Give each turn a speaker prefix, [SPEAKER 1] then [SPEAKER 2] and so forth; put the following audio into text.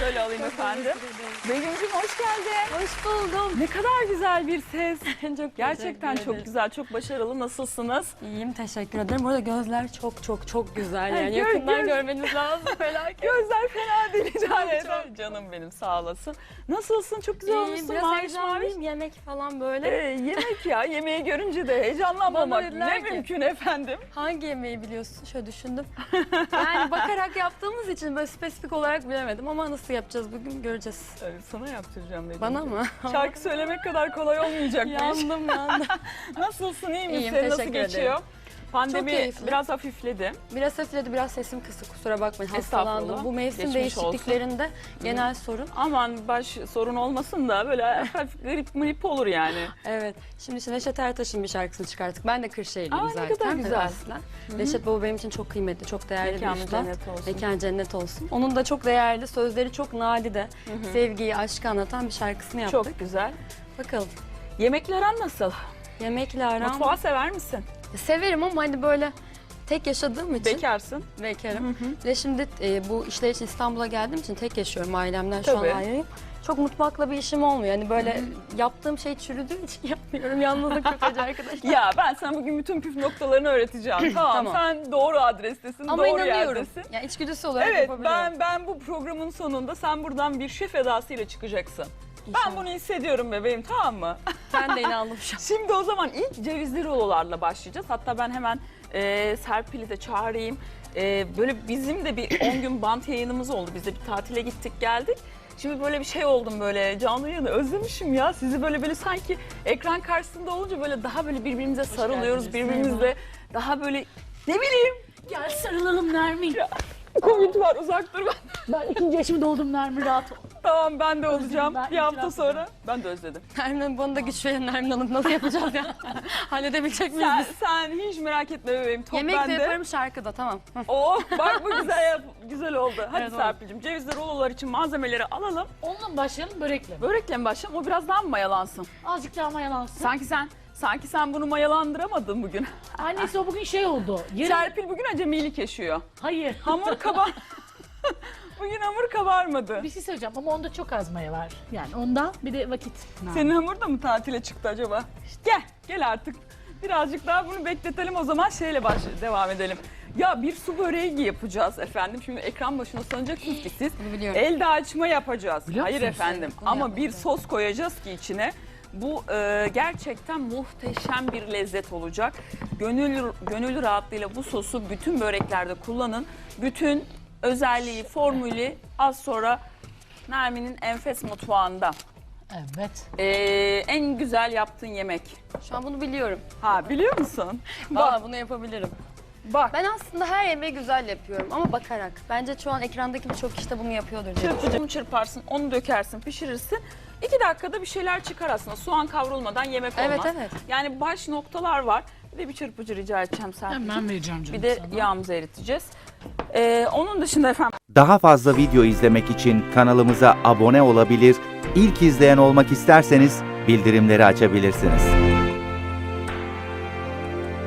[SPEAKER 1] Böyle alayım efendim. Begüm'cüm hoş geldin.
[SPEAKER 2] Hoş buldum.
[SPEAKER 1] Ne kadar güzel bir ses.
[SPEAKER 2] çok
[SPEAKER 1] Gerçekten çok güzel, çok başarılı. Nasılsınız?
[SPEAKER 2] İyiyim teşekkür ederim. Bu arada gözler çok çok çok güzel. Yani
[SPEAKER 1] gör-
[SPEAKER 2] yakından
[SPEAKER 1] göz-
[SPEAKER 2] görmeniz lazım. Felaket.
[SPEAKER 1] Gözler Can
[SPEAKER 2] çok.
[SPEAKER 1] Canım benim sağ olasın. Nasılsın? Çok güzel olmuşsun.
[SPEAKER 2] biraz
[SPEAKER 1] Maviş maviş.
[SPEAKER 2] heyecanlıyım. Yemek falan böyle.
[SPEAKER 1] Ee, yemek ya. Yemeği görünce de heyecanlanmamak ne
[SPEAKER 2] ki-
[SPEAKER 1] mümkün efendim.
[SPEAKER 2] Hangi yemeği biliyorsun? Şöyle düşündüm. yani bakarak yaptığımız için böyle spesifik olarak bilemedim ama nasıl yapacağız bugün göreceğiz.
[SPEAKER 1] Ee, Sana yaptıracağım dedim.
[SPEAKER 2] Bana mı?
[SPEAKER 1] Şarkı söylemek kadar kolay olmayacak
[SPEAKER 2] yandım yandım.
[SPEAKER 1] Nasılsın? iyi misin?
[SPEAKER 2] İyiyim,
[SPEAKER 1] Senin nasıl geçiyor?
[SPEAKER 2] ederim.
[SPEAKER 1] Pandemi
[SPEAKER 2] keyifli.
[SPEAKER 1] biraz hafifledi.
[SPEAKER 2] Biraz hafifledi biraz sesim kısık kusura bakmayın
[SPEAKER 1] Estağfurullah.
[SPEAKER 2] hastalandım. Bu mevsim
[SPEAKER 1] Geçmiş
[SPEAKER 2] değişikliklerinde genel sorun.
[SPEAKER 1] Aman baş sorun olmasın da böyle hafif grip mrip olur yani.
[SPEAKER 2] Evet. Şimdi işte Neşet Ertaş'ın bir şarkısını çıkarttık. Ben de Kırşehirliyim
[SPEAKER 1] Aa, ne
[SPEAKER 2] zaten.
[SPEAKER 1] kadar güzel.
[SPEAKER 2] aslen. Neşet Baba benim için çok kıymetli, çok değerli
[SPEAKER 1] Mekanı
[SPEAKER 2] bir üstad.
[SPEAKER 1] cennet olsun.
[SPEAKER 2] Mekan cennet olsun. Onun da çok değerli, sözleri çok nadide. Sevgiyi, aşkı anlatan bir şarkısını yaptık.
[SPEAKER 1] Çok güzel.
[SPEAKER 2] Bakalım.
[SPEAKER 1] Yemekler aran nasıl?
[SPEAKER 2] Yemekle aram.
[SPEAKER 1] Mutfağı sever misin?
[SPEAKER 2] Severim ama hani böyle tek yaşadığım için.
[SPEAKER 1] Bekarsın.
[SPEAKER 2] Bekarım. Ve şimdi e, bu işler için İstanbul'a geldiğim için tek yaşıyorum ailemden şu
[SPEAKER 1] Tabii.
[SPEAKER 2] an ayrıyım. Çok mutfakla bir işim olmuyor. Yani böyle yaptığım şey çürüdüğü için yapmıyorum. Yalnızlık kötücü arkadaşlar.
[SPEAKER 1] Ya ben sana bugün bütün püf noktalarını öğreteceğim. tamam,
[SPEAKER 2] Tamam.
[SPEAKER 1] sen doğru adrestesin,
[SPEAKER 2] Ama
[SPEAKER 1] doğru
[SPEAKER 2] inanıyorum.
[SPEAKER 1] yerdesin.
[SPEAKER 2] Yani içgüdüsü olarak
[SPEAKER 1] Evet
[SPEAKER 2] yapabiliyorum.
[SPEAKER 1] ben ben bu programın sonunda sen buradan bir şef edasıyla çıkacaksın. Ben bunu hissediyorum bebeğim tamam mı?
[SPEAKER 2] Ben de inandım şu an.
[SPEAKER 1] Şimdi o zaman ilk cevizli rulolarla başlayacağız. Hatta ben hemen e, Serpil'i de çağırayım. E, böyle bizim de bir 10 gün bant yayınımız oldu. Biz de bir tatile gittik geldik. Şimdi böyle bir şey oldum böyle canlı yayını özlemişim ya. Sizi böyle böyle sanki ekran karşısında olunca böyle daha böyle birbirimize sarılıyoruz.
[SPEAKER 3] geldiniz,
[SPEAKER 1] Birbirimizle daha böyle ne bileyim
[SPEAKER 3] Gel sarılalım Nermin.
[SPEAKER 1] Covid var uzak dur ben.
[SPEAKER 3] Ben ikinci yaşımı doldum Nermin rahat ol.
[SPEAKER 1] Tamam ben de olacağım
[SPEAKER 3] ben
[SPEAKER 1] bir hafta sonra. Ben de özledim.
[SPEAKER 2] Nermin bana da güç verin Nermin Hanım. Nasıl yapacağız ya? Halledebilecek miyiz
[SPEAKER 1] Sen,
[SPEAKER 2] biz?
[SPEAKER 1] sen hiç merak etme bebeğim. Top
[SPEAKER 2] Yemek de
[SPEAKER 1] bende.
[SPEAKER 2] yaparım şarkı da tamam. Hı.
[SPEAKER 1] Oh bak bu güzel yap- güzel oldu. Hadi
[SPEAKER 2] Evet, oldu.
[SPEAKER 1] Serpil'cim cevizli rulolar için malzemeleri alalım.
[SPEAKER 3] Onunla mı başlayalım börekle mi?
[SPEAKER 1] Börekle mi başlayalım? O biraz daha mı mayalansın?
[SPEAKER 3] Azıcık daha mayalansın.
[SPEAKER 1] Sanki sen sanki sen bunu mayalandıramadın bugün.
[SPEAKER 3] Annesi o bugün şey oldu. Yarın...
[SPEAKER 1] Serpil bugün acemilik yaşıyor.
[SPEAKER 3] Hayır.
[SPEAKER 1] Hamur kabar. bugün hamur kabarmadı.
[SPEAKER 3] Bir şey söyleyeceğim ama onda çok az maya var. Yani ondan bir de vakit.
[SPEAKER 1] Senin hamur da mı tatile çıktı acaba? Gel, gel artık. Birazcık daha bunu bekletelim o zaman şeyle baş devam edelim. Ya bir su böreği yapacağız efendim. Şimdi ekran başına sanacaksınız ki siz
[SPEAKER 2] Bunu biliyorum.
[SPEAKER 1] elde açma yapacağız.
[SPEAKER 3] Biliyor
[SPEAKER 1] Hayır
[SPEAKER 3] musunuz?
[SPEAKER 1] efendim
[SPEAKER 2] Bunu
[SPEAKER 1] ama
[SPEAKER 2] yapmak
[SPEAKER 1] bir sos koyacağız ki içine. Bu e, gerçekten muhteşem bir lezzet olacak. Gönül gönül rahatlığıyla bu sosu bütün böreklerde kullanın. Bütün özelliği, formülü az sonra Nermin'in enfes mutfağında.
[SPEAKER 3] Evet.
[SPEAKER 1] Ee, en güzel yaptığın yemek.
[SPEAKER 2] Şu an bunu biliyorum.
[SPEAKER 1] Ha biliyor musun?
[SPEAKER 2] Valla bunu yapabilirim.
[SPEAKER 1] Bak.
[SPEAKER 2] Ben aslında her yemeği güzel yapıyorum ama bakarak. Bence şu an ekrandaki birçok kişi de bunu yapıyordur diye.
[SPEAKER 1] Çırparsın, onu dökersin, pişirirsin. İki dakikada bir şeyler çıkar aslında. Soğan kavrulmadan yemek olmaz.
[SPEAKER 2] Evet, evet.
[SPEAKER 1] Yani baş noktalar var. Bir de bir çırpıcı rica edeceğim Serpil'cim.
[SPEAKER 3] Hemen vereceğim canım
[SPEAKER 1] Bir de
[SPEAKER 3] sana.
[SPEAKER 1] yağımızı eriteceğiz. Ee, onun dışında efendim
[SPEAKER 4] Daha fazla video izlemek için kanalımıza abone olabilir, ilk izleyen olmak isterseniz bildirimleri açabilirsiniz.